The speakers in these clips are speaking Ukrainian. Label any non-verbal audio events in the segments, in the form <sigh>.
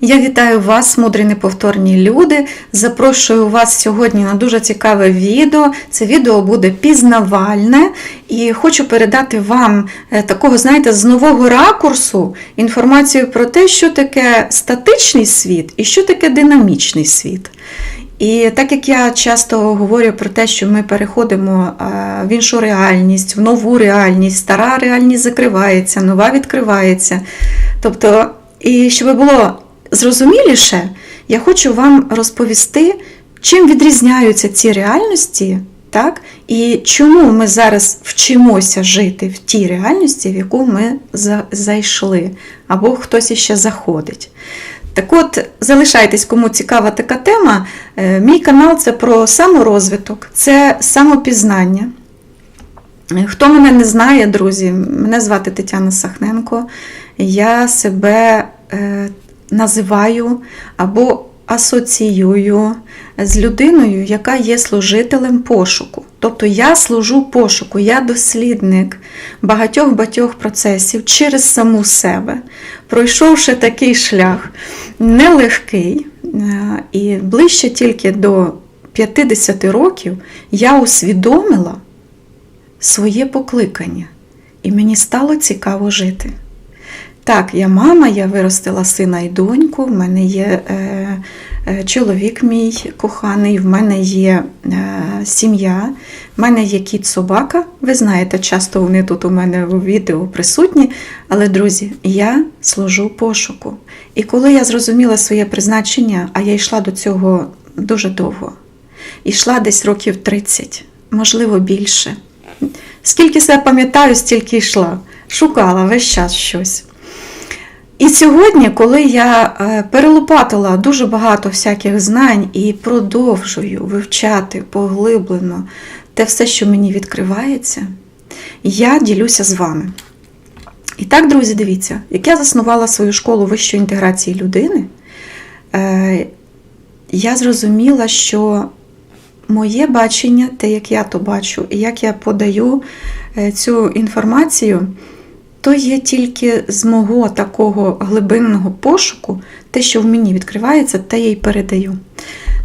Я вітаю вас, мудрі неповторні люди. Запрошую вас сьогодні на дуже цікаве відео. Це відео буде пізнавальне і хочу передати вам е, такого, знаєте, з нового ракурсу інформацію про те, що таке статичний світ і що таке динамічний світ. І так як я часто говорю про те, що ми переходимо е, в іншу реальність, в нову реальність, стара реальність закривається, нова відкривається. Тобто, і щоб було зрозуміліше, я хочу вам розповісти, чим відрізняються ці реальності, так? і чому ми зараз вчимося жити в тій реальності, в яку ми зайшли, або хтось іще заходить. Так от, залишайтесь, кому цікава така тема. Е, Мій канал це про саморозвиток, це самопізнання. Е, Хто мене не знає, друзі, мене звати Тетяна Сахненко. Я себе е, називаю або асоціюю з людиною, яка є служителем пошуку. Тобто я служу пошуку, я дослідник багатьох-багатьох процесів через саму себе, пройшовши такий шлях нелегкий, е, і ближче тільки до 50 років я усвідомила своє покликання, і мені стало цікаво жити. Так, я мама, я виростила сина і доньку, в мене є е, е, чоловік мій коханий, в мене є е, сім'я, в мене є кіт собака. Ви знаєте, часто вони тут у мене в відео присутні. Але, друзі, я служу пошуку. І коли я зрозуміла своє призначення, а я йшла до цього дуже довго, йшла десь років 30, можливо, більше. Скільки себе пам'ятаю, стільки йшла, шукала весь час щось. І сьогодні, коли я е, перелопатила дуже багато всяких знань і продовжую вивчати поглиблено те все, що мені відкривається, я ділюся з вами. І так, друзі, дивіться, як я заснувала свою школу вищої інтеграції людини, е, я зрозуміла, що моє бачення, те, як я то бачу, і як я подаю е, цю інформацію, то є тільки з мого такого глибинного пошуку, те, що в мені відкривається, те я й передаю.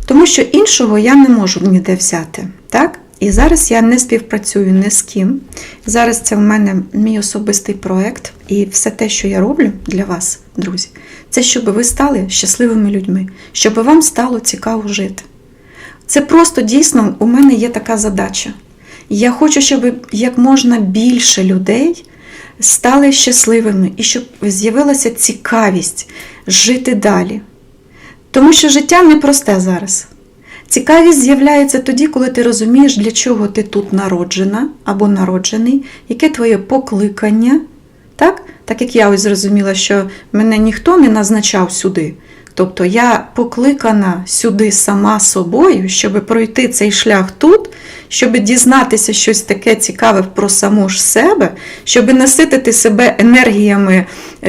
Тому що іншого я не можу ніде взяти. Так? І зараз я не співпрацюю ні з ким. Зараз це в мене мій особистий проект, і все те, що я роблю для вас, друзі, це щоб ви стали щасливими людьми, щоб вам стало цікаво жити. Це просто дійсно у мене є така задача. Я хочу, щоб як можна більше людей стали щасливими і щоб з'явилася цікавість жити далі. Тому що життя непросте зараз. Цікавість з'являється тоді, коли ти розумієш, для чого ти тут народжена або народжений, яке твоє покликання. Так? так як я ось зрозуміла, що мене ніхто не назначав сюди. Тобто я покликана сюди сама собою, щоб пройти цей шлях тут, щоб дізнатися щось таке цікаве про саму ж себе, щоб наситити себе енергіями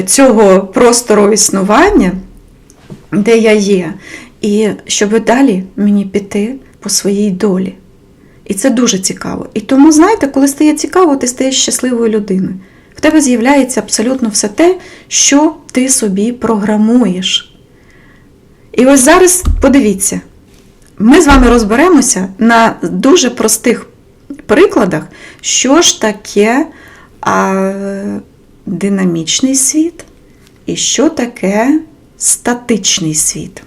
цього простору існування, де я є, і щоб далі мені піти по своїй долі. І це дуже цікаво. І тому, знаєте, коли стає цікаво, ти стаєш щасливою людиною. В тебе з'являється абсолютно все те, що ти собі програмуєш. І ось зараз подивіться, ми з вами розберемося на дуже простих прикладах, що ж таке а, динамічний світ і що таке статичний світ.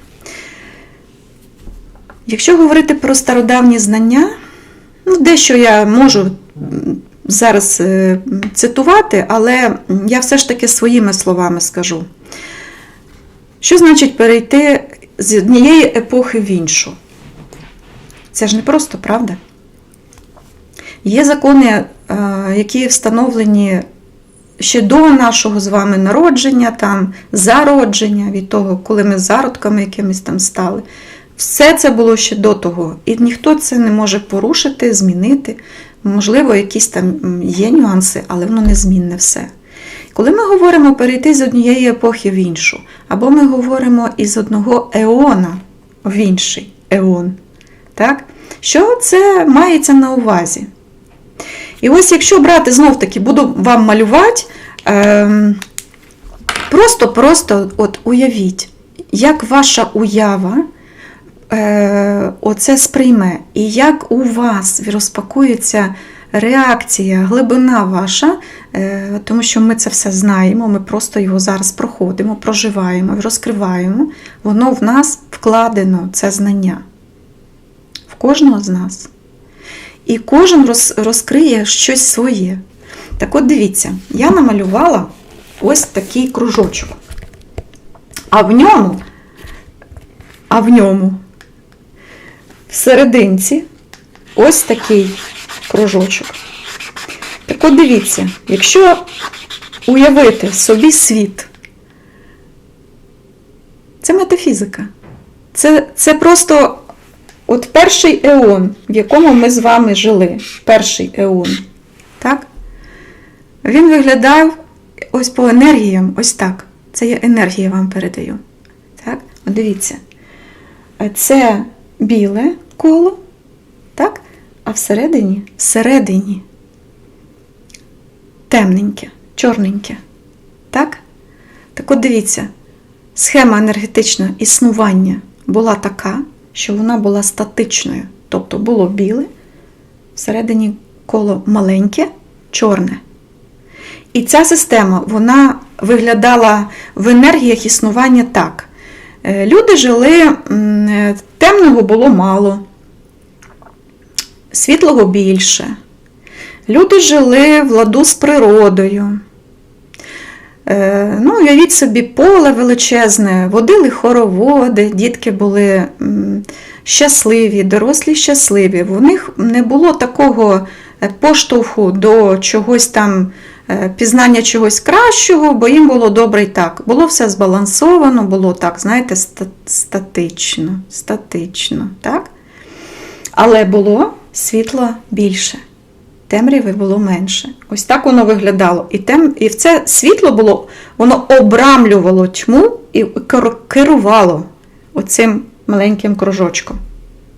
Якщо говорити про стародавні знання, ну, дещо я можу зараз е, цитувати, але я все ж таки своїми словами скажу. Що значить перейти з однієї епохи в іншу? Це ж не просто, правда? Є закони, е, які встановлені ще до нашого з вами народження, там, зародження, від того, коли ми зародками якимись там стали. Все це було ще до того. І ніхто це не може порушити, змінити. Можливо, якісь там є нюанси, але воно незмінне все. Коли ми говоримо перейти з однієї епохи в іншу, або ми говоримо із одного еона в інший еон, так? що це мається на увазі? І ось якщо брати знов-таки, буду вам малювати, ем, просто-просто от уявіть, як ваша уява е, оце сприйме, і як у вас розпакується реакція, глибина ваша, е, тому що ми це все знаємо, ми просто його зараз проходимо, проживаємо, розкриваємо. Воно в нас вкладено, це знання. Кожного з нас. І кожен роз, розкриє щось своє. Так от дивіться, я намалювала ось такий кружочок. А в ньому, а в ньому, в ось такий кружочок. Так от дивіться, якщо уявити собі світ, це метафізика. Це, це просто от перший еон, в якому ми з вами жили. Перший еон. Так? Він виглядав ось по енергіям, ось так. Це я енергію вам передаю. Так? От дивіться. Це біле коло, так? а всередині, всередині темненьке, чорненьке. Так? Так от дивіться, схема енергетичного існування була така, що вона була статичною. Тобто було біле, всередині коло маленьке, чорне. І ця система вона виглядала в енергіях існування так. Е, Люди жили, е, темного було мало, світлого більше. Люди жили в ладу з природою. Е, Ну, уявіть собі, поле величезне, водили хороводи, дітки були щасливі, дорослі щасливі. В них не було такого е, поштовху до чогось там, е, пізнання чогось кращого, бо їм було добре і так. Було все збалансовано, було так, знаєте, статично, статично, так? Але було світло більше, темряви було менше. Ось так воно виглядало. І, тем, і в це світло було, воно обрамлювало тьму і керувало оцим маленьким кружочком,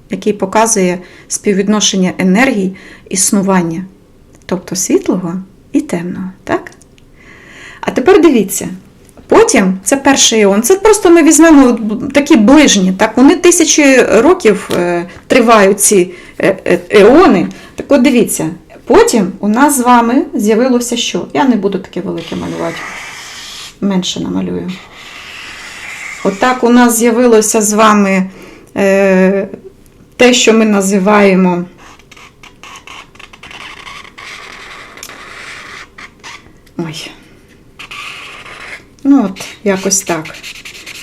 який показує співвідношення енергій існування, тобто світлого і темного. Так? А тепер дивіться. Потім це перший еон. Це просто ми візьмемо такі ближні. Так? Вони тисячі років е, тривають ці е, е, еони. Так от дивіться, потім у нас з вами з'явилося що? Я не буду таке велике малювати. Менше намалюю. Отак у нас з'явилося з вами е, те, що ми називаємо. Ой. Ну, от, якось так.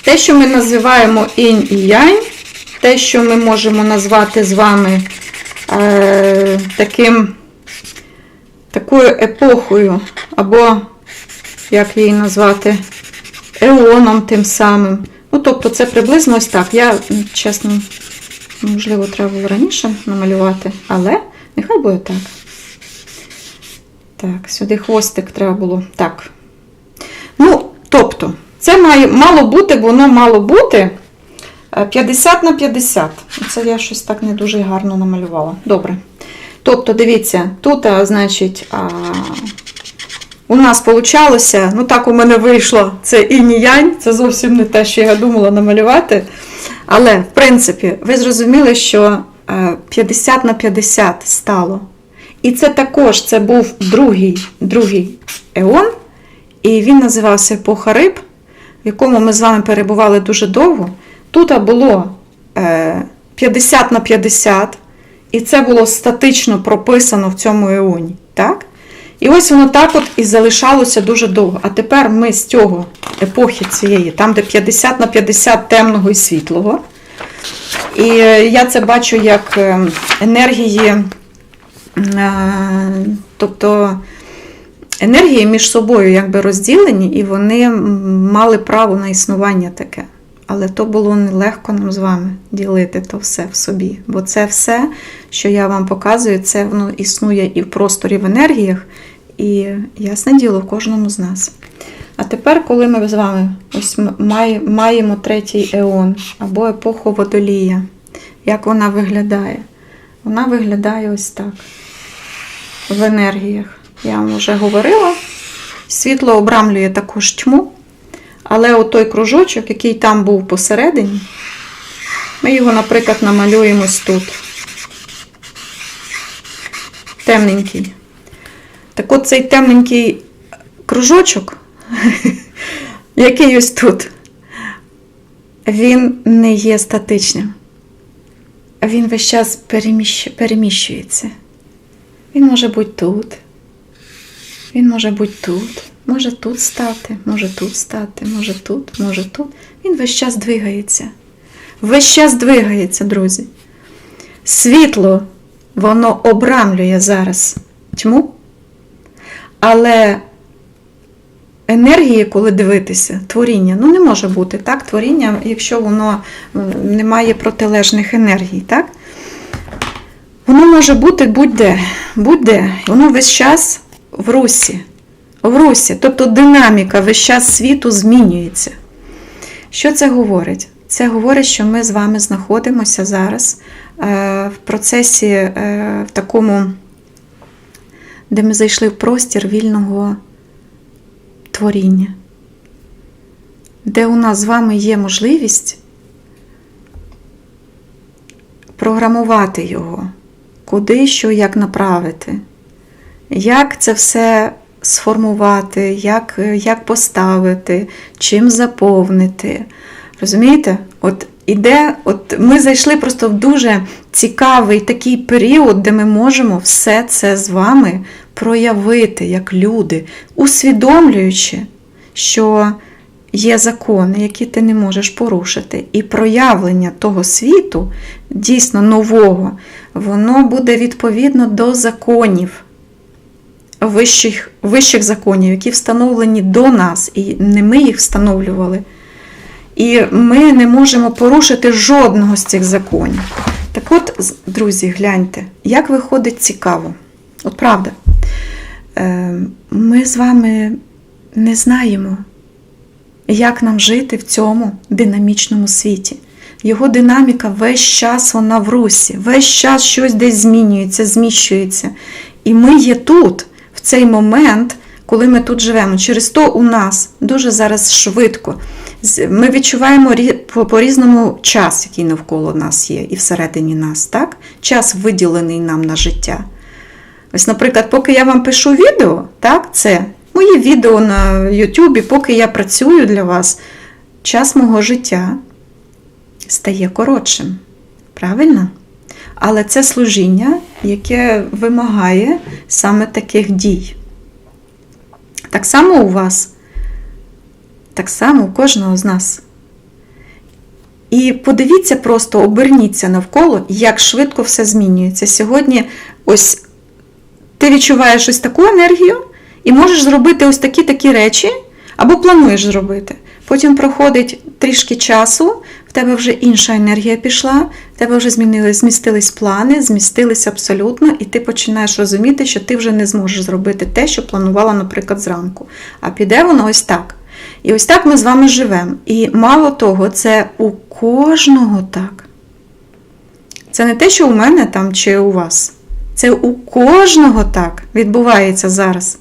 Те, що ми називаємо інь і янь, те, що ми можемо назвати з вами е, таким, такою епохою, або, як її назвати, еоном тим самим. Ну, тобто, це приблизно ось так. Я, чесно, можливо, треба було раніше намалювати, але нехай буде так. Так, сюди хвостик треба було. Так. Ну, тобто, це має, мало бути, воно мало бути е, 50 на 50. Це я щось так не дуже гарно намалювала. Добре. Тобто, дивіться, тут, значить, а, у нас получалося, ну так у мене вийшло, це інь-янь, це зовсім не те, що я думала намалювати. Але, в принципі, ви зрозуміли, що е, 50 на 50 стало. І це також це був другий, другий еон, і він називався Епоха риб, в якому ми з вами перебували дуже довго. Тут було е, 50 на 50, і це було статично прописано в цьому еоні. Так? І ось воно так от і залишалося дуже довго. А тепер ми з цього епохи цієї, там, де 50 на 50 темного і світлого. І е, я це бачу як е, енергії, е, тобто енергії між собою якби розділені, і вони мали право на існування таке. Але то було нелегко нам з вами ділити то все в собі. Бо це все, що я вам показую, це воно існує і в просторі в енергіях, і ясне діло в кожному з нас. А тепер, коли ми з вами ось маємо третій еон або епоху водолія, як вона виглядає? Вона виглядає ось так. В енергіях. Я вам вже говорила. Світло обрамлює також тьму, Але отой кружочок, який там був посередині, ми його, наприклад, намалюємо тут. Темненький. Так от цей темненький кружочок, <laughs> який ось тут, він не є статичним. Він весь час переміщ... переміщується. Він може бути тут. Він може бути тут, може тут стати, може тут стати, може тут, може тут. Він весь час двигається. Весь час двигається, друзі. Світло, воно обрамлює зараз тьму. Але енергії, коли дивитися, творіння, ну не може бути так, творіння, якщо воно не має протилежних енергій, так? Воно може бути будь-де, будь-де. Воно весь час в русі. В русі. Тобто динаміка весь час світу змінюється. Що це говорить? Це говорить, що ми з вами знаходимося зараз е, в процесі е, в такому, де ми зайшли в простір вільного творіння, де у нас з вами є можливість програмувати його, куди що як направити, як це все сформувати, як, як поставити, чим заповнити. Розумієте? От іде, от ми зайшли просто в дуже цікавий такий період, де ми можемо все це з вами проявити як люди, усвідомлюючи, що є закони, які ти не можеш порушити, і проявлення того світу, дійсно нового, воно буде відповідно до законів. Вищих, вищих законів, які встановлені до нас, і не ми їх встановлювали. І ми не можемо порушити жодного з цих законів. Так от, друзі, гляньте, як виходить цікаво. От правда, е, ми з вами не знаємо, як нам жити в цьому динамічному світі. Його динаміка весь час вона в русі, весь час щось десь змінюється, зміщується. І ми є тут, цей момент, коли ми тут живемо. Через то у нас дуже зараз швидко. Ми відчуваємо по-різному час, який навколо нас є, і всередині нас, так? Час виділений нам на життя. Ось, наприклад, поки я вам пишу відео, так, це мої відео на Ютубі, поки я працюю для вас, час мого життя стає коротшим. Правильно? Але це служіння, яке вимагає саме таких дій. Так само у вас, так само у кожного з нас. І подивіться просто, оберніться навколо, як швидко все змінюється. Сьогодні ось ти відчуваєш ось таку енергію і можеш зробити ось такі такі речі, або плануєш зробити. Потім проходить трішки часу, в тебе вже інша енергія пішла, в тебе вже змінились, змістились плани, змістились абсолютно, і ти починаєш розуміти, що ти вже не зможеш зробити те, що планувала, наприклад, зранку. А піде воно ось так. І ось так ми з вами живемо. І мало того, це у кожного так. Це не те, що у мене там чи у вас. Це у кожного так відбувається зараз.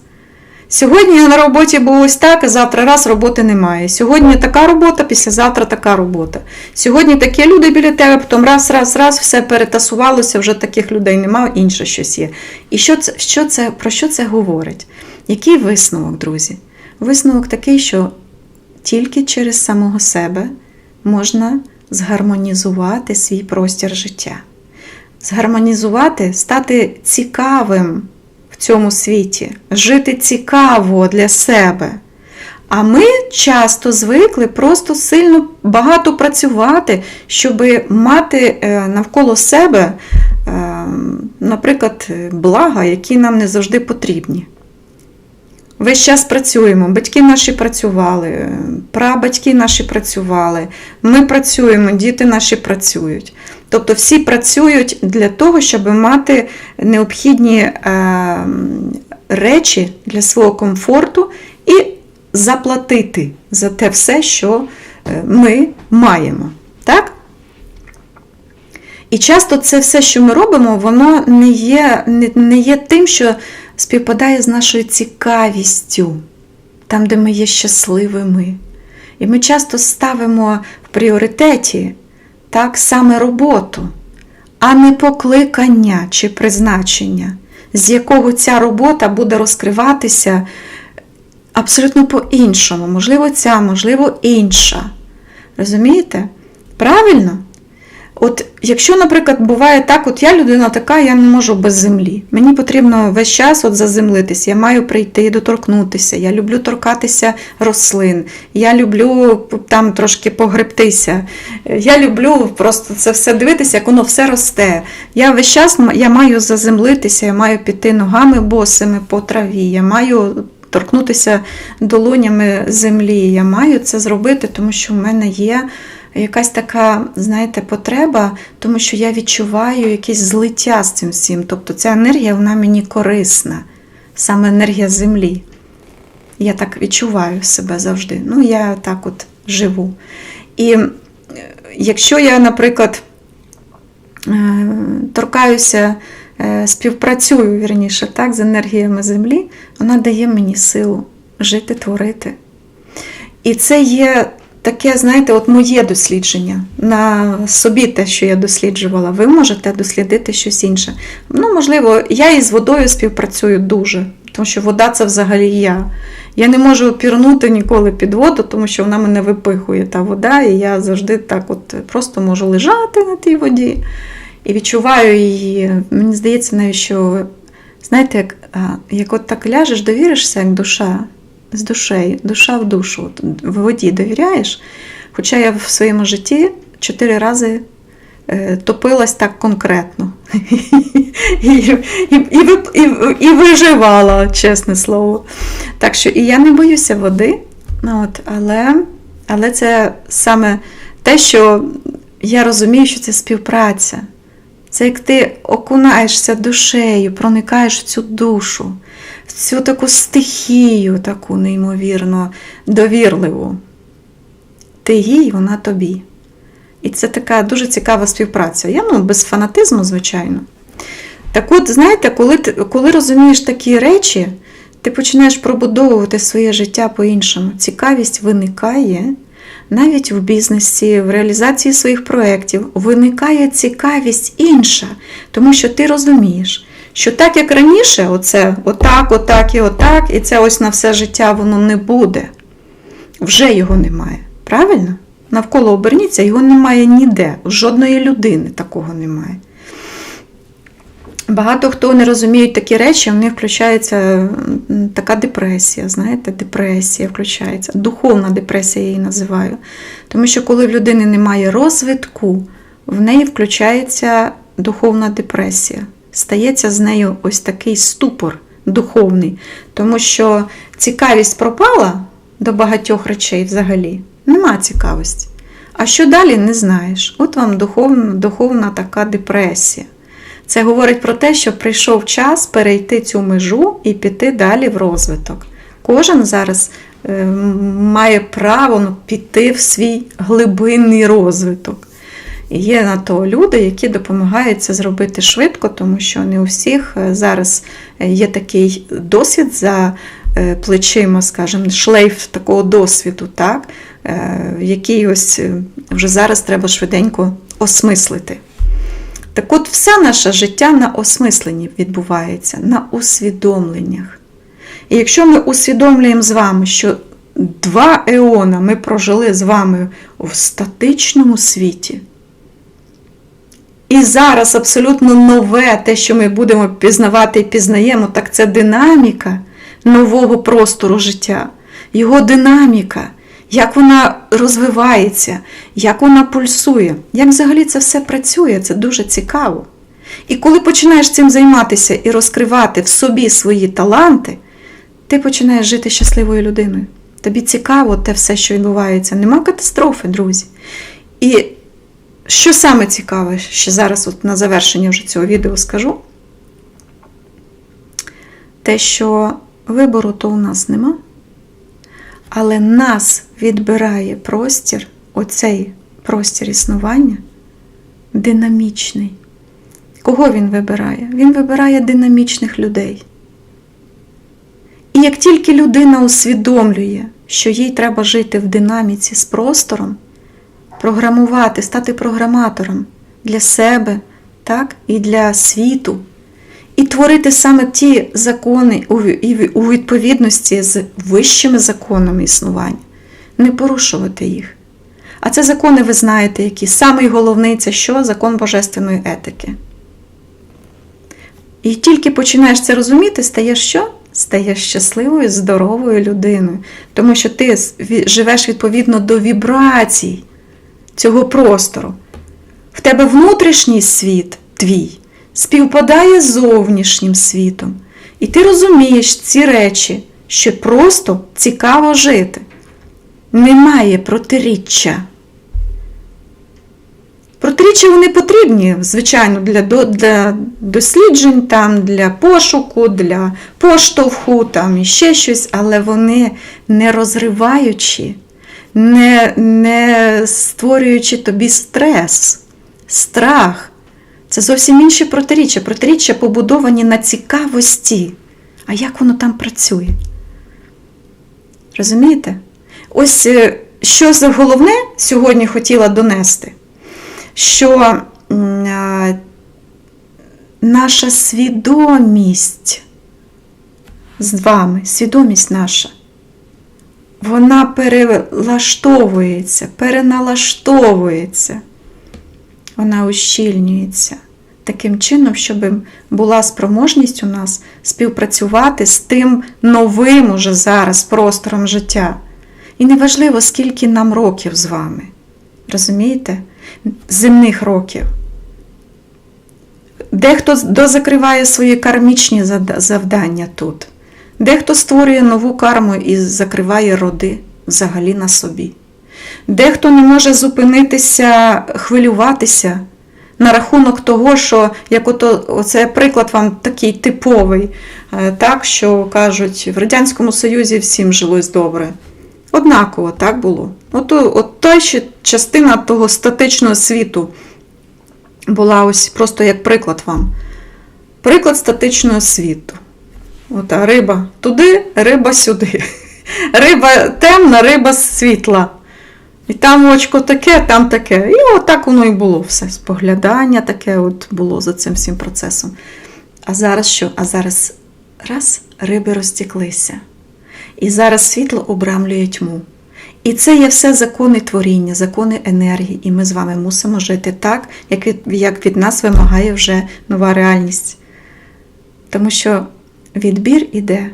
Сьогодні на роботі було ось так, а завтра раз роботи немає. Сьогодні така робота, післязавтра така робота. Сьогодні такі люди біля тебе, потім раз, раз, раз, все перетасувалося, вже таких людей немає, інше щось є. І що це, що це, про що це говорить? Який висновок, друзі? Висновок такий, що тільки через самого себе можна згармонізувати свій простір життя. Згармонізувати, стати цікавим в цьому світі, жити цікаво для себе. А ми часто звикли просто сильно багато працювати, щоб мати е, навколо себе, е, наприклад, блага, які нам не завжди потрібні. Весь час працюємо, батьки наші працювали, прабатьки наші працювали, ми працюємо, діти наші працюють. Тобто всі працюють для того, щоб мати необхідні е, речі для свого комфорту і заплатити за те все, що е, ми маємо. Так? І часто це все, що ми робимо, воно не є, не, не є тим, що співпадає з нашою цікавістю, там, де ми є щасливими. І ми часто ставимо в пріоритеті так саме роботу, а не покликання чи призначення, з якого ця робота буде розкриватися абсолютно по-іншому. Можливо, ця, можливо, інша. Розумієте? Правильно? От якщо, наприклад, буває так, от я людина така, я не можу без землі. Мені потрібно весь час от заземлитися, я маю прийти, доторкнутися. Я люблю торкатися рослин, я люблю там трошки погребтися. Я люблю просто це все дивитися, як воно все росте. Я весь час я маю заземлитися, я маю піти ногами босими по траві, я маю торкнутися долонями землі. Я маю це зробити, тому що в мене є якась така, знаєте, потреба, тому що я відчуваю якесь злиття з цим всім. Тобто ця енергія вона мені корисна, саме енергія землі. Я так відчуваю себе завжди. Ну, я так от живу. І е, якщо я, наприклад, е, торкаюся, е, співпрацюю вірніше, так, з енергіями землі, вона дає мені силу жити, творити. І це є таке, знаєте, от моє дослідження на собі те, що я досліджувала, ви можете дослідити щось інше. Ну, можливо, я із водою співпрацюю дуже, тому що вода це взагалі я. Я не можу пірнути ніколи під воду, тому що вона мене випихує та вода, і я завжди так от просто можу лежати на тій воді і відчуваю її. Мені здається, навіть що, знаєте, як, як от так ляжеш, довіришся, як душа з душею, душа в душу. В воді довіряєш. Хоча я в своєму житті чотири рази е, топилась так конкретно <laughs> і, і, і, і виживала, чесне слово. Так що і я не боюся води, ну от, але, але це саме те, що я розумію, що це співпраця. Це як ти окунаєшся душею, проникаєш в цю душу в цю таку стихію, таку неймовірно довірливу. Ти їй, вона тобі. І це така дуже цікава співпраця. Я ну, без фанатизму, звичайно. Так от, знаєте, коли коли розумієш такі речі, ти починаєш пробудовувати своє життя по-іншому. Цікавість виникає навіть в бізнесі, в реалізації своїх проєктів, виникає цікавість інша, тому що ти розумієш, що так, як раніше, оце отак, отак і отак, і це ось на все життя воно не буде. Вже його немає. Правильно? Навколо оберніться, його немає ніде. Жодної людини такого немає. Багато хто не розуміють такі речі, в них включається така депресія, знаєте, депресія включається, духовна депресія я її називаю. Тому що, коли в людини немає розвитку, в неї включається духовна депресія стається з нею ось такий ступор духовний, тому що цікавість пропала до багатьох речей взагалі. Нема цікавості. А що далі не знаєш? От вам духовна, духовна така депресія. Це говорить про те, що прийшов час перейти цю межу і піти далі в розвиток. Кожен зараз е, має право ну, піти в свій глибинний розвиток. Є на то люди, які допомагають це зробити швидко, тому що не у всіх е, зараз е, є такий досвід за плечима, скажімо, шлейф такого досвіду, так, який ось вже зараз треба швиденько осмислити. Так от, все наше життя на осмисленні відбувається, на усвідомленнях. І якщо ми усвідомлюємо з вами, що два еона ми прожили з вами в статичному світі. І зараз абсолютно нове, те, що ми будемо пізнавати і пізнаємо, так це динаміка нового простору життя, його динаміка, як вона розвивається, як вона пульсує, як взагалі це все працює, це дуже цікаво. І коли починаєш цим займатися і розкривати в собі свої таланти, ти починаєш жити щасливою людиною. Тобі цікаво те все, що відбувається. Нема катастрофи, друзі. І що саме цікаве, що зараз от на завершення вже цього відео скажу, те, що вибору то у нас нема, але нас відбирає простір, оцей простір існування динамічний. Кого він вибирає? Він вибирає динамічних людей. І як тільки людина усвідомлює, що їй треба жити в динаміці з простором, програмувати, стати програматором для себе, так, і для світу, і творити саме ті закони у відповідності з вищими законами існування, не порушувати їх. А це закони, ви знаєте, які самий головний це що? Закон божественної етики. І тільки починаєш це розуміти, стаєш що? Стаєш щасливою, здоровою людиною. Тому що ти живеш відповідно до вібрацій цього простору. В тебе внутрішній світ твій співпадає з зовнішнім світом. І ти розумієш ці речі, що просто цікаво жити. Немає протиріччя. Протиріччя вони потрібні, звичайно, для, для досліджень, там, для пошуку, для поштовху там, і ще щось, але вони не розриваючі, не, не створюючи тобі стрес, страх. Це зовсім інші протиріччя. Протиріччя побудовані на цікавості. А як воно там працює? Розумієте? Ось е, що за головне сьогодні хотіла донести, що а, наша свідомість з вами, свідомість наша, вона перелаштовується, переналаштовується, вона ущільнюється таким чином, щоб була спроможність у нас співпрацювати з тим новим уже зараз простором життя. І неважливо, скільки нам років з вами. Розумієте? Земних років. Дехто дозакриває свої кармічні завдання тут. Дехто створює нову карму і закриває роди взагалі на собі. Дехто не може зупинитися, хвилюватися на рахунок того, що як ото, оце приклад вам такий типовий, е, так, що кажуть, в Радянському Союзі всім жилось добре. Однаково так було. От, от та ще частина того статичного світу була ось просто як приклад вам. Приклад статичного світу. От, а риба туди, риба сюди. <laughs> Риба темна, риба світла. І там очко таке, там таке. І отак воно і було все. Споглядання таке от було за цим всім процесом. А зараз що? А зараз раз риби розтіклися. І зараз світло обрамлює тьму. І це є все закони творіння, закони енергії. І ми з вами мусимо жити так, як від, як від нас вимагає вже нова реальність. Тому що відбір іде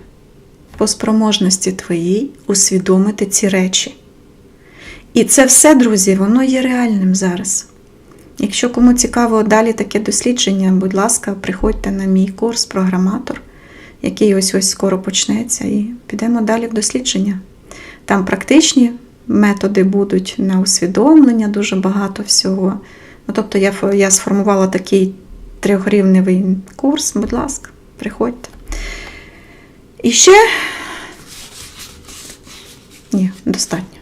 по спроможності твоїй усвідомити ці речі. І це все, друзі, воно є реальним зараз. Якщо кому цікаво далі таке дослідження, будь ласка, приходьте на мій курс програматор, який ось ось скоро почнеться, і підемо далі в дослідження. Там практичні методи будуть на усвідомлення, дуже багато всього. Ну, тобто я, я сформувала такий трьохрівневий курс, будь ласка, приходьте. І ще ні, достатньо.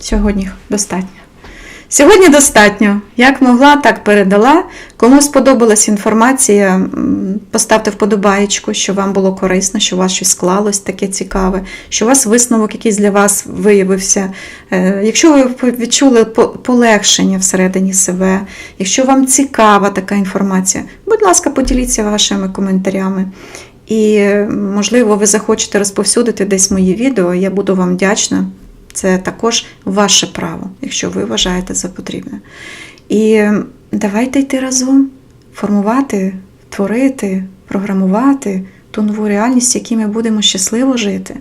Сьогодні достатньо. Сьогодні достатньо. Як могла, так передала. Кому сподобалась інформація, поставте вподобаєчку, що вам було корисно, що у вас щось склалось таке цікаве, що у вас висновок якийсь для вас виявився. Е, Якщо ви відчули полегшення всередині себе, якщо вам цікава така інформація, будь ласка, поділіться вашими коментарями. І, можливо, ви захочете розповсюдити десь мої відео, я буду вам вдячна. Це також ваше право, якщо ви вважаєте за потрібне. І давайте йти разом, формувати, творити, програмувати ту нову реальність, в якій ми будемо щасливо жити.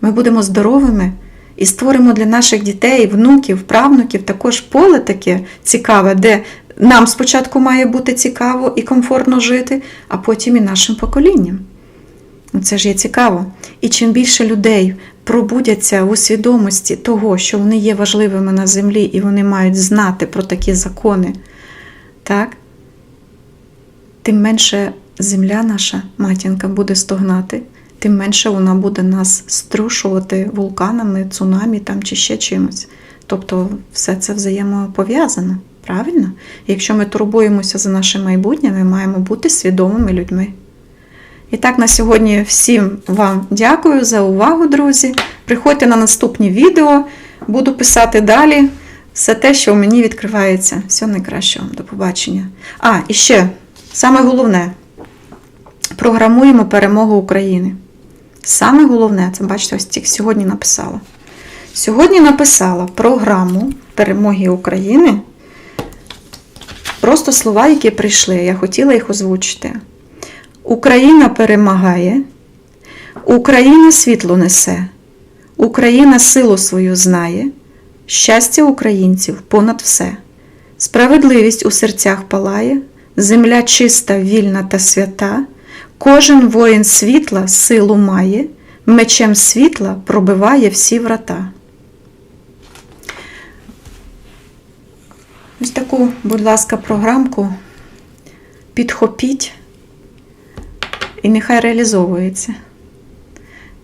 Ми будемо здоровими і створимо для наших дітей, внуків, правнуків також поле таке цікаве, де нам спочатку має бути цікаво і комфортно жити, а потім і нашим поколінням. Ну, Це ж є цікаво. І чим більше людей пробудяться у свідомості того, що вони є важливими на землі і вони мають знати про такі закони, так? тим менше земля наша, матінка, буде стогнати, тим менше вона буде нас струшувати вулканами, цунамі там, чи ще чимось. Тобто все це взаємопов'язано. Правильно? Якщо ми турбуємося за наше майбутнє, ми маємо бути свідомими людьми. І так на сьогодні всім вам дякую за увагу, друзі. Приходьте на наступні відео, буду писати далі все те, що в мені відкривається. Всього найкращого. До побачення. А, і ще саме головне: програмуємо перемогу України. Саме головне, це бачите, ось тільки сьогодні написала. Сьогодні написала програму перемоги України. Просто слова, які прийшли, я хотіла їх озвучити. Україна перемагає, Україна світло несе, Україна силу свою знає, щастя українців понад все. Справедливість у серцях палає, земля чиста, вільна та свята, кожен воїн світла силу має, мечем світла пробиває всі врата. Ось таку, будь ласка, програмку підхопіть і нехай реалізовується.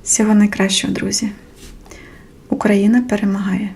Всього найкращого, друзі. Україна перемагає.